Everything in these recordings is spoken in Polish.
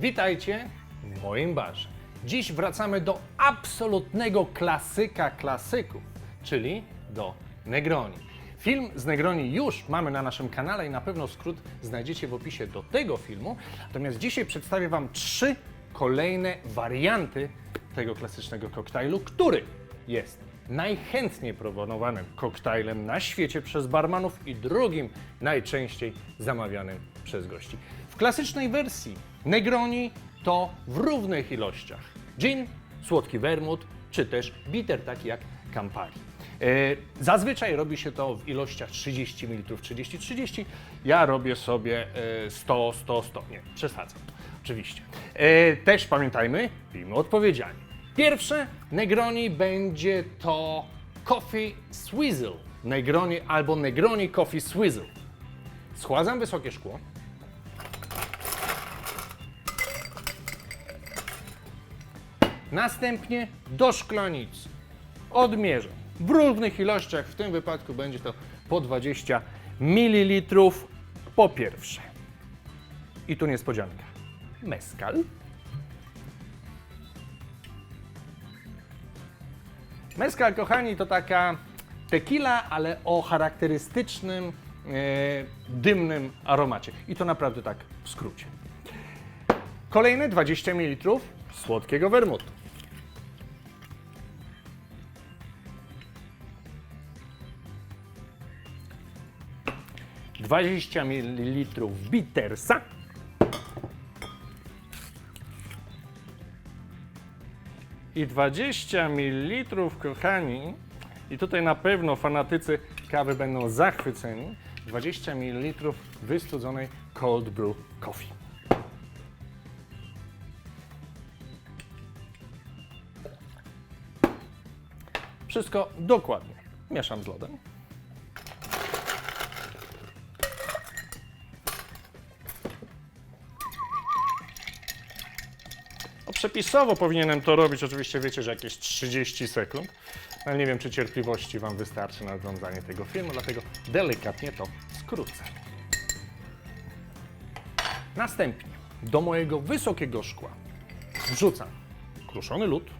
Witajcie w moim barze. Dziś wracamy do absolutnego klasyka klasyków, czyli do Negroni. Film z Negroni już mamy na naszym kanale i na pewno skrót znajdziecie w opisie do tego filmu. Natomiast dzisiaj przedstawię Wam trzy kolejne warianty tego klasycznego koktajlu, który jest najchętniej proponowanym koktajlem na świecie przez barmanów i drugim najczęściej zamawianym przez gości. W klasycznej wersji Negroni to w równych ilościach gin, słodki wermut czy też bitter taki jak Campari. E, Zazwyczaj robi się to w ilościach 30 ml, 30-30. Ja robię sobie e, 100, 100, 100. Nie, przesadzam. Oczywiście. E, Też pamiętajmy, pijmy odpowiedzialnie. Pierwsze Negroni będzie to Coffee Swizzle. Negroni albo Negroni Coffee Swizzle. Schładzam wysokie szkło. Następnie do szklanicy odmierzę w równych ilościach, w tym wypadku będzie to po 20 ml po pierwsze. I tu niespodzianka. Meskal. Meskal, kochani, to taka tequila, ale o charakterystycznym, e, dymnym aromacie. I to naprawdę tak w skrócie. Kolejne 20 ml słodkiego wermutu. Dwadzieścia ml bittersa. I 20 ml, kochani, i tutaj na pewno fanatycy kawy będą zachwyceni, 20 ml wystudzonej cold brew coffee. Wszystko dokładnie mieszam z lodem. Przepisowo powinienem to robić, oczywiście wiecie, że jakieś 30 sekund, ale nie wiem, czy cierpliwości Wam wystarczy na oglądanie tego filmu, dlatego delikatnie to skrócę. Następnie do mojego wysokiego szkła wrzucam kruszony lód,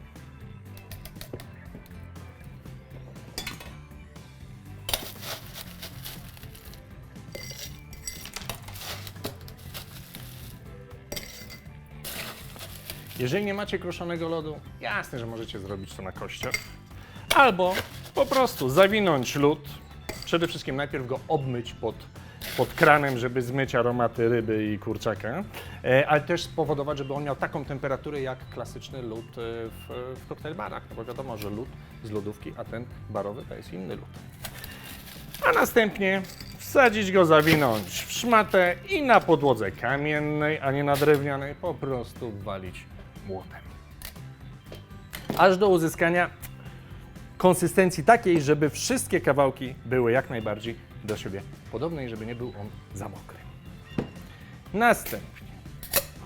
Jeżeli nie macie kruszonego lodu, jasne, że możecie zrobić to na kościach. Albo po prostu zawinąć lód. Przede wszystkim najpierw go obmyć pod, pod kranem, żeby zmyć aromaty ryby i kurczaka, e, ale też spowodować, żeby on miał taką temperaturę jak klasyczny lód e, w, w koktajl barach. No bo wiadomo, że lód z lodówki, a ten barowy to jest inny lód. A następnie wsadzić go, zawinąć w szmatę i na podłodze kamiennej, a nie na drewnianej, po prostu walić młotem. Aż do uzyskania konsystencji takiej, żeby wszystkie kawałki były jak najbardziej do siebie podobne i żeby nie był on za mokry. Następnie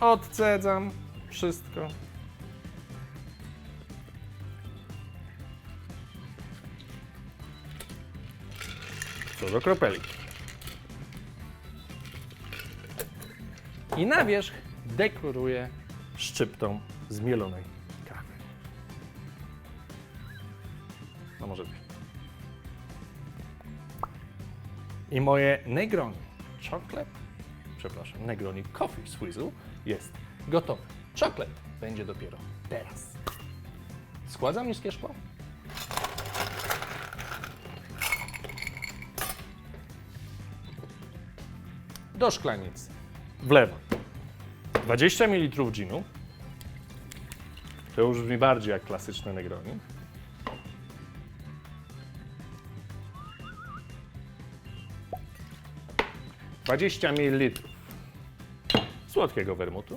odcedzam wszystko. Co do kropelki. I na wierzch dekoruję szczyptą zmielonej kawy. No może być. I moje Negroni Chocolate, przepraszam, Negroni Coffee Swizzle jest gotowe. Chocolate będzie dopiero teraz. Składam niskie szkło. Do szklanicy wlewam 20 ml ginu. To już brzmi bardziej jak klasyczne Negroni. Dwadzieścia ml słodkiego wermutu.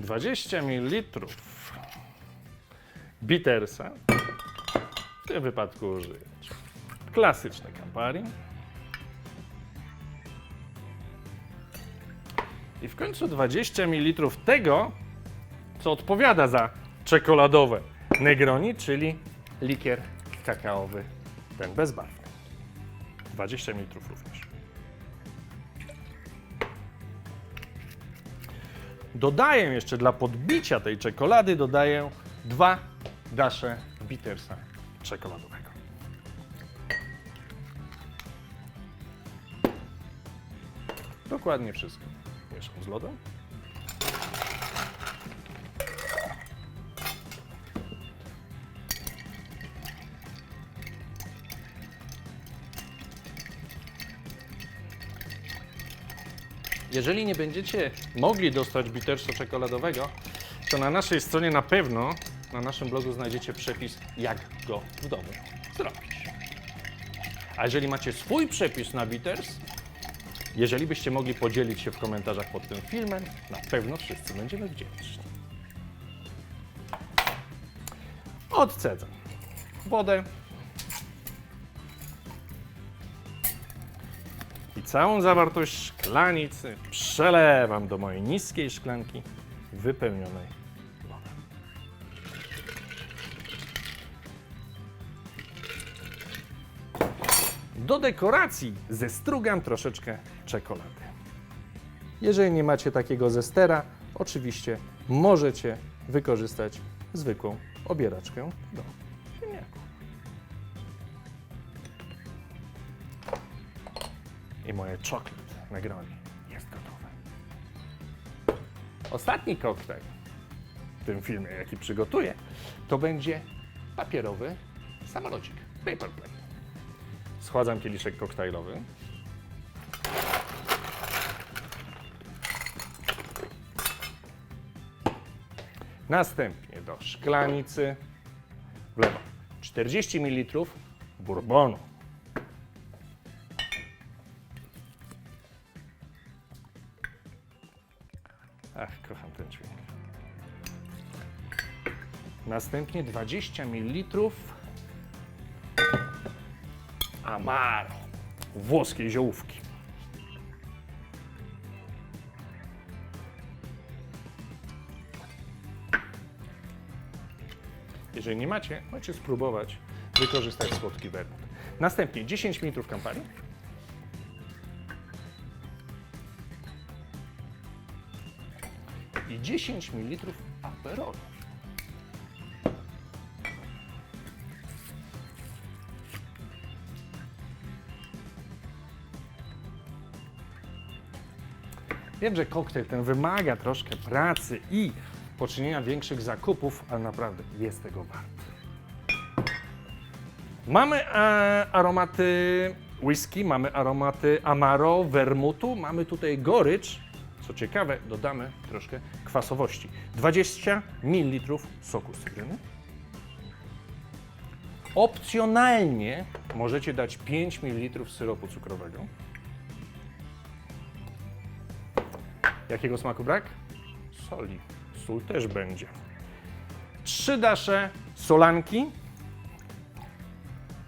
Dwadzieścia ml bittersa. W tym wypadku użyję klasyczne Campari. I w końcu 20 ml tego, co odpowiada za czekoladowe Negroni, czyli likier kakaowy, ten bezbarwny. 20 ml również. Dodaję jeszcze dla podbicia tej czekolady, dodaję dwa dasze bittersa czekoladowego. Dokładnie wszystko. Mieszam z lodem. Jeżeli nie będziecie mogli dostać bittersu czekoladowego, to na naszej stronie na pewno, na naszym blogu znajdziecie przepis, jak go w domu zrobić. A jeżeli macie swój przepis na bitters, jeżeli byście mogli podzielić się w komentarzach pod tym filmem, na pewno wszyscy będziemy wdzięczni. Odcedzam wodę i całą zawartość szklanicy przelewam do mojej niskiej szklanki wypełnionej Do dekoracji zestrugam troszeczkę czekolady. Jeżeli nie macie takiego zestera, oczywiście możecie wykorzystać zwykłą obieraczkę do ziemniaków. I moje czoklet Negroni jest gotowe. Ostatni koktajl w tym filmie, jaki przygotuję, to będzie papierowy samolocik, paper plane. Schładzam kieliszek koktajlowy. Następnie do szklanicy wlewam 40 ml bourbonu. Ach, kocham ten dźwięk. Następnie 20 ml Amaro, włoskiej ziołówki. Jeżeli nie macie, możecie spróbować wykorzystać słodki wermut. Następnie 10 ml kampanii. I 10 ml aperolu. Wiem, że koktajl ten wymaga troszkę pracy i poczynienia większych zakupów, ale naprawdę jest tego wart. Mamy e, aromaty whisky, mamy aromaty amaro, wermutu, mamy tutaj gorycz. Co ciekawe, dodamy troszkę kwasowości. 20 ml soku z cydryny. Opcjonalnie możecie dać 5 ml syropu cukrowego. Jakiego smaku brak? Soli. Sól też będzie. Trzy dasze solanki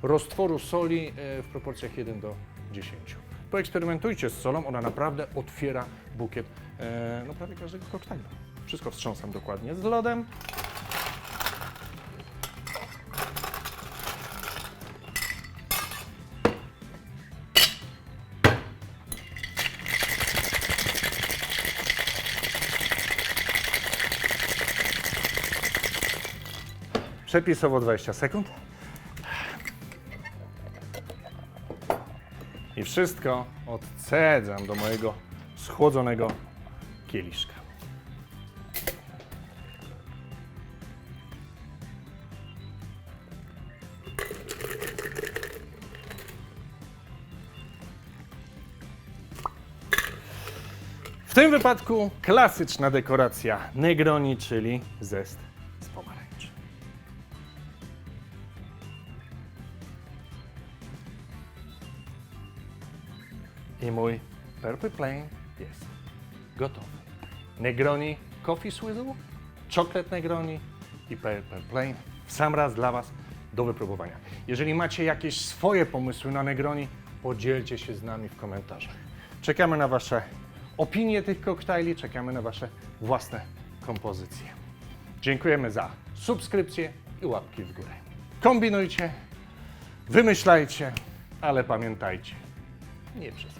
roztworu soli e, w proporcjach 1 do 10. Poeksperymentujcie z solą, ona naprawdę otwiera bukiet e, no prawie każdego koktajlu. Wszystko wstrząsam dokładnie z lodem. Przepisowo 20 sekund. I wszystko odcedzam do mojego schłodzonego kieliszka. W tym wypadku klasyczna dekoracja Negroni, czyli zest z pomarańczy. I mój Purple Plain jest gotowy. Negroni Coffee Swizzle, Chocolate Negroni i Purple Plain w sam raz dla Was do wypróbowania. Jeżeli macie jakieś swoje pomysły na Negroni, podzielcie się z nami w komentarzach. Czekamy na Wasze opinie tych koktajli, czekamy na Wasze własne kompozycje. Dziękujemy za subskrypcję i łapki w górę. Kombinujcie, wymyślajcie ale pamiętajcie, nie przesadzajcie.